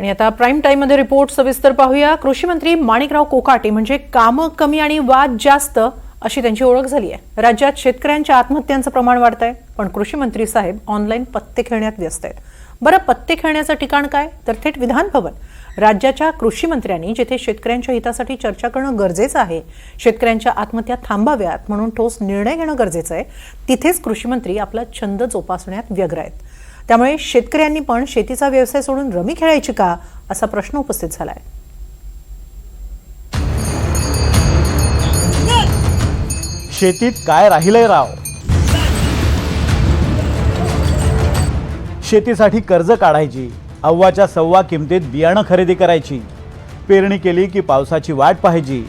आणि आता प्राईम टाईममध्ये रिपोर्ट सविस्तर पाहूया. कृषी मंत्री माणिकराव कोकाटे म्हणजे कामं कमी आणि वाद जास्त अशी त्यांची ओळख झाली आहे. राज्यात शेतकऱ्यांच्या आत्महत्यांचं प्रमाण वाढत आहे पण कृषी मंत्री साहेब ऑनलाईन पत्ते खेळण्यात व्यस्त आहेत. बरं पत्ते खेळण्याचं ठिकाण काय? तर थेट विधान भवन. राज्याच्या कृषी मंत्र्यांनी जिथे शेतकऱ्यांच्या हितासाठी चर्चा करणं गरजेचं आहे शेतकऱ्यांच्या आत्महत्या थांबाव्यात म्हणून ठोस निर्णय घेणं गरजेचं आहे तिथेच कृषी मंत्री आपला छंद जोपासण्यात व्यग्र आहेत. त्यामुळे शेतकऱ्यांनी पण शेतीचा व्यवसाय सोडून रमी खेळायची का असा प्रश्न उपस्थित झाला आहे शेतीत काय राहिलंय राव? शेतीसाठी कर्ज काढायची अव्वाच्या सव्वा किमतीत बियाणं खरेदी करायची पेरणी केली की पावसाची वाट पाहायची.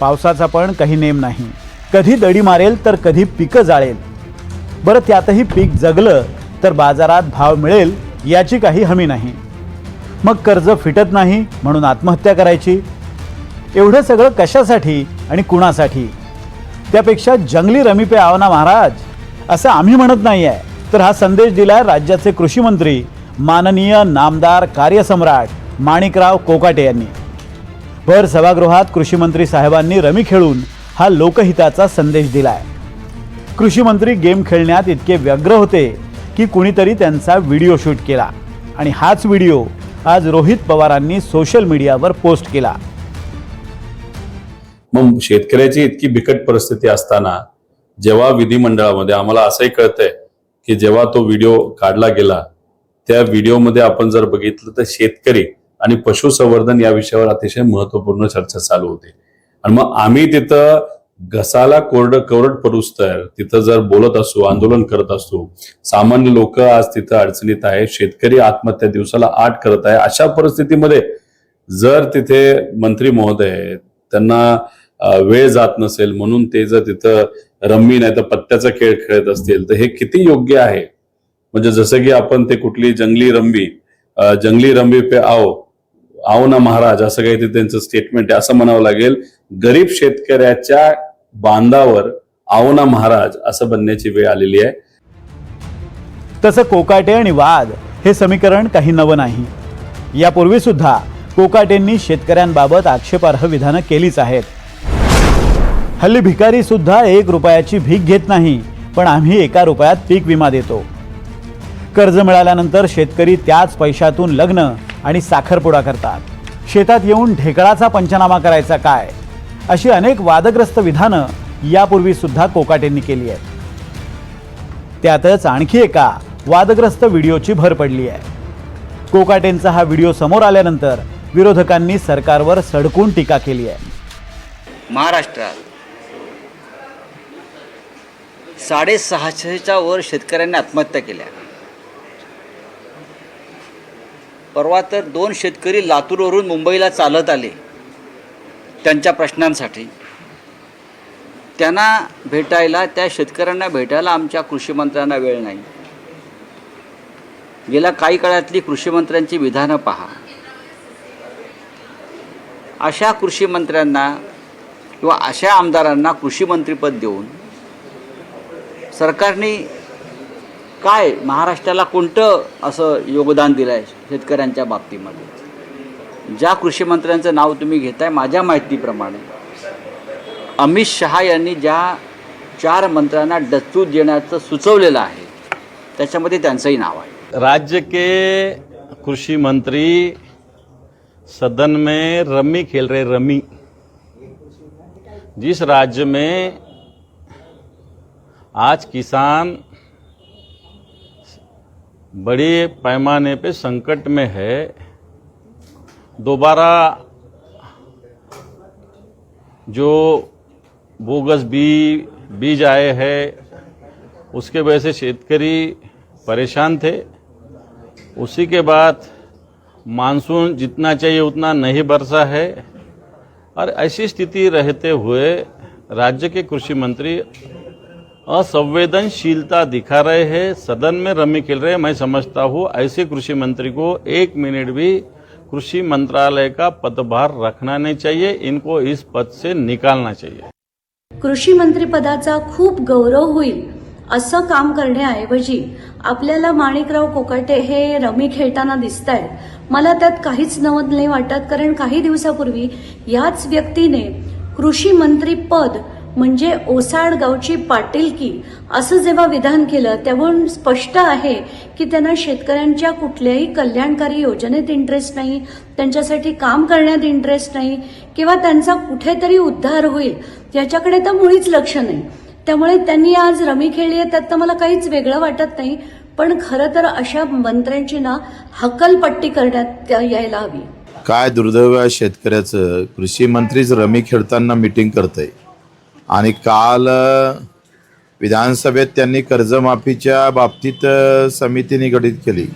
पावसाचा पण काही नेम नाही. कधी दडी मारेल तर कधी पिकं जाळेल. बरं त्यातही पीक जगलं तर बाजारात भाव मिळेल याची काही हमी नाही. मग कर्ज फिटत नाही म्हणून आत्महत्या करायची. एवढं सगळं कशासाठी आणि कुणासाठी? त्यापेक्षा जंगली रमी पे आवना महाराज असं आम्ही म्हणत नाही आहे तर हा संदेश दिलाय राज्याचे कृषी मंत्री माननीय नामदार कार्यसम्राट माणिकराव कोकाटे यांनी. भर सभागृहात कृषीमंत्री साहेबांनी रमी खेळून हा लोकहिताचा संदेश दिलाय. कृषी मंत्री गेम खेळण्यात इतके व्यग्र होते की कुणीतरी त्यांचा व्हिडिओ शूट केला. आणि हाच व्हिडिओ आज रोहित पवारांनी सोशल मीडियावर पोस्ट केला. मग शेतकऱ्याची इतकी बिकट परिस्थिती असताना जेव्हा विधिमंडळामध्ये आम्हाला असंही कळतंय की जेव्हा तो व्हिडिओ काढला गेला त्या व्हिडिओमध्ये आपण जर बघितलं तर शेतकरी आणि पशुसंवर्धन या विषयावर अतिशय महत्त्वपूर्ण चर्चा चालू होती. आणि मग आम्ही तिथं घसाला कोरड कोरड पडूस तर तिथं जर बोलत असू आंदोलन करत असू सामान्य लोक आज तिथं अडचणीत आहे शेतकरी आत्महत्या दिवसाला आठ करत आहे. अशा परिस्थितीमध्ये जर तिथे मंत्री महोदय त्यांना वेळ जात नसेल म्हणून ते जर तिथं रम्मी नाही तर पत्त्याचा खेळ खेळत असतील तर हे किती योग्य आहे? म्हणजे जसं की आपण ते कुठली जंगली रंबी जंगली रंबी पे आओ आओ ना महाराज असं काही ते त्यांचं स्टेटमेंट आहे असं म्हणावं लागेल. गरीब शेतकऱ्याच्या बांधावर आवना महाराज असं बनण्याची वेळ आलेली आहे. तसं कोकाटे आणि वाद हे समीकरण काही नवं नाही. यापूर्वी सुद्धा कोकाटेंनी शेतकऱ्यांबाबत आक्षेपार्ह विधानं केलीच आहेत. हल्ली भिकारी सुद्धा एक रुपयाची भीक घेत नाही पण आम्ही एका रुपयात पीक विमा देतो. कर्ज मिळाल्यानंतर शेतकरी त्याच पैशातून लग्न आणि साखरपुडा करतात. शेतात येऊन ढेकळाचा पंचनामा करायचा काय? अशी अनेक वादग्रस्त विधानं यापूर्वी सुद्धा कोकाटेंनी केली आहेत. त्यातच आणखी एका वादग्रस्त व्हिडिओची भर पडली आहे. कोकाटेंचा हा व्हिडिओ समोर आल्यानंतर विरोधकांनी सरकारवर सडकून टीका केली आहे. महाराष्ट्रात साडेसहाशेच्या वर शेतकऱ्यांनी आत्महत्या केल्या. परवा तर दोन शेतकरी लातूरवरून मुंबईला चालत आले. त्यांच्या प्रश्नांसाठी. त्यांना भेटायला त्या शेतकऱ्यांना भेटायला आमच्या कृषीमंत्र्यांना वेळ नाही. गेल्या काही काळातली कृषीमंत्र्यांची विधानं पहा. अशा कृषीमंत्र्यांना किंवा अशा आमदारांना कृषीमंत्रीपद देऊन सरकारने काय महाराष्ट्राला कोणतं असं योगदान दिलं आहे शेतकऱ्यांच्या बाबतीमध्ये? ज्या कृषी मंत्र्यांचं नाव तुम्ही घेताय माझ्या माहितीप्रमाणे. अमित शहा यांनी ज्या चार मंत्र्यांना डच्चू देण्याचं सुचवलेलं आहे त्याच्यामध्ये त्यांचंही नाव आहे. राज्य के कृषी मंत्री सदन में रमी खेल रहे रमी। जिस राज्य में आज किसान बड़े पैमाने पे संकट में है दोबारा जो बोगस बी, बीज आए हैं, उसके वजह से शेतकरी परेशान थे। उसी के बाद मानसून जितना चाहिए उतना नहीं बरसा है। और ऐसी स्थिति रहते हुए राज्य के कृषि मंत्री असंवेदनशीलता दिखा रहे हैं, सदन में रमी खेल रहे हैं। मैं समझता हूँ ऐसे कृषि मंत्री को एक मिनट भी कृषी मंत्रालय का पदभार रखना नहीं चाहिए इनको इस पद से निकालना चाहिए। कृषी मंत्रिपदाचा खूप गौरव होईल असं काम करण्याऐवजी आपल्याला माणिकराव कोकाटे हे रमी खेळताना दिसत आहेत मला त्यात काहीच नवत नाही वाटत कारण काही दिवसापूर्वी याच व्यक्तीने कृषी मंत्री पद म्हणजे ओसाड गावची पाटीलकी असं जेव्हा विधान केलं त्यावरून स्पष्ट आहे की त्यांना शेतकऱ्यांच्या कुठल्याही कल्याणकारी योजनेत इंटरेस्ट नाही त्यांच्यासाठी काम करण्यात इंटरेस्ट नाही किंवा त्यांचा कुठेतरी उद्धार होईल याच्याकडे तर मुळीच लक्ष नाही. त्यामुळे त्यांनी आज रमी खेळली आहे त्यात तर मला काहीच वेगळं वाटत नाही पण खरं तर अशा मंत्र्यांची ना हकलपट्टी करण्यात यायला हवी. काय दुर्दैव आहे शेतकऱ्याचं? कृषी मंत्रीच रमी खेळताना मिटिंग करतंय. आणि काल विधानसभेत त्यांनी कर्जमाफीच्या बाबतीत समिती निगडित केली.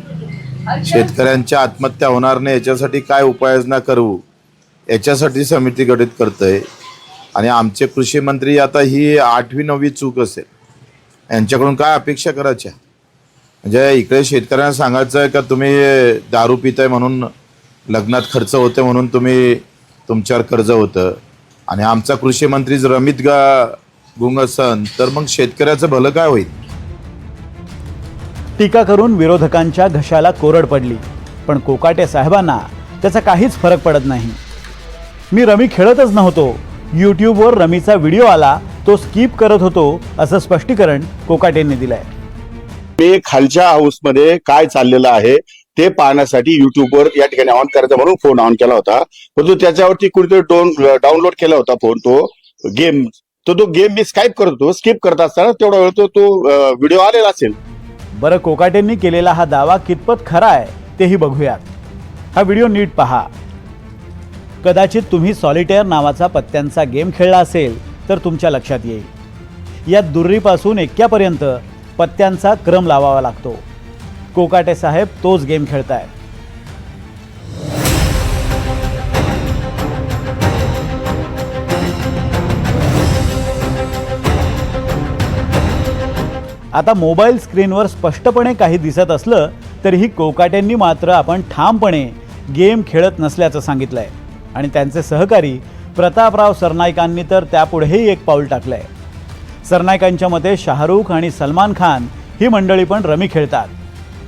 शेतकऱ्यांच्या आत्महत्या होणार नाही याच्यासाठी काय उपाययोजना करू याच्यासाठी समिती गठीत करतंय. आणि आमचे कृषी मंत्री आता ही आठवी नववी चूक असेल. यांच्याकडून काय अपेक्षा करायच्या? म्हणजे इकडे शेतकऱ्यांना सांगायचं आहे का तुम्ही दारू पिताय म्हणून लग्नात खर्च होते म्हणून तुम्ही तुमच्यावर कर्ज होतं. आणि आमचा कृषी मंत्री जर रमित गा गुंग असन तर मग शेतकऱ्याचं भलं काय होईल? टीका करून विरोधकांच्या घशाला कोरड पडली. पण कोकाटे साहेबांना त्याचा काहीच फरक पडत नाही. मी रमी खेळतच नव्हतो. यूट्यूबवर रमीचा व्हिडिओ आला तो स्किप करत होतो असं स्पष्टीकरण कोकाटेंनी दिलंय. मी खालच्या हाऊसमध्ये काय चाललेलं आहे ते पाहण्यासाठी युट्यूबवर या ठिकाणी ऑन करायचा म्हणून फोन ऑन केला होता. परंतु त्याच्यावरती कुणीतरी डोन डाउनलोड केला होता फोन तो गेम तो तो गेम मी स्काईप करत होतो. स्किप करत असताना तेवढा वेळ तो तो व्हिडिओ आलेला असेल. बरं कोकाटेंनी केलेला हा दावा कितपत खरा आहे तेही बघूयात. हा व्हिडिओ नीट पहा. कदाचित तुम्ही सॉलिटेअर नावाचा पत्त्यांचा गेम खेळला असेल तर तुमच्या लक्षात येईल. यात दुर्रीपासून एक्क्यापर्यंत पत्त्यांचा क्रम लावावा लागतो. कोकाटे साहेब तोच गेम खेळतायत आता मोबाईल स्क्रीनवर स्पष्टपणे काही दिसत असलं तरीही कोकाटेंनी मात्र आपण ठामपणे गेम खेळत नसल्याचं सांगितलंय. आणि त्यांचे सहकारी प्रतापराव सरनाईकांनी तर त्यापुढेही एक पाऊल टाकलंय. सरनाईकांच्या मते शाहरुख आणि सलमान खान ही मंडळी पण रमी खेळतात.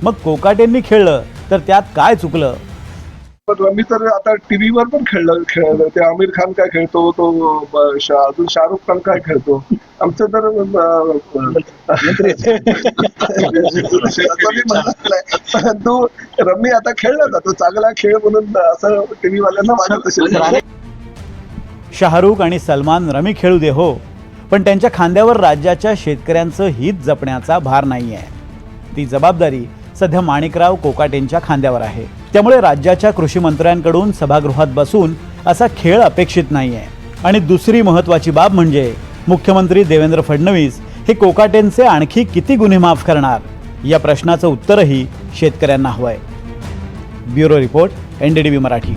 मग कोकाटेंनी खेळलं तर त्यात काय चुकलं? पण रमी तर आता टीव्हीवर पण खेळलं खेळलं. ते आमिर खान काय खेळतो तो अजून शाहरुख खान काय खेळतो? आमचं तर मी. परंतु रमी आता खेळला जातो चांगला खेळ म्हणून असं टीव्ही वाल्यांना वाटत असेल. शाहरुख आणि सलमान रमी खेळू दे हो. पण त्यांच्या खांद्यावर राज्याच्या शेतकऱ्यांचं हित जपण्याचा भार नाही आहे ती जबाबदारी सध्या माणिकराव कोकाटेंच्या खांद्यावर आहे. त्यामुळे राज्याच्या कृषी मंत्र्यांकडून सभागृहात बसून असा खेळ अपेक्षित नाही आहे आणि दुसरी महत्त्वाची बाब म्हणजे मुख्यमंत्री देवेंद्र फडणवीस हे कोकाटेंचे आणखी किती गुन्हे माफ करणार? या प्रश्नाचं उत्तरही शेतकऱ्यांना हवंय. Bureau report NDDB Marathi.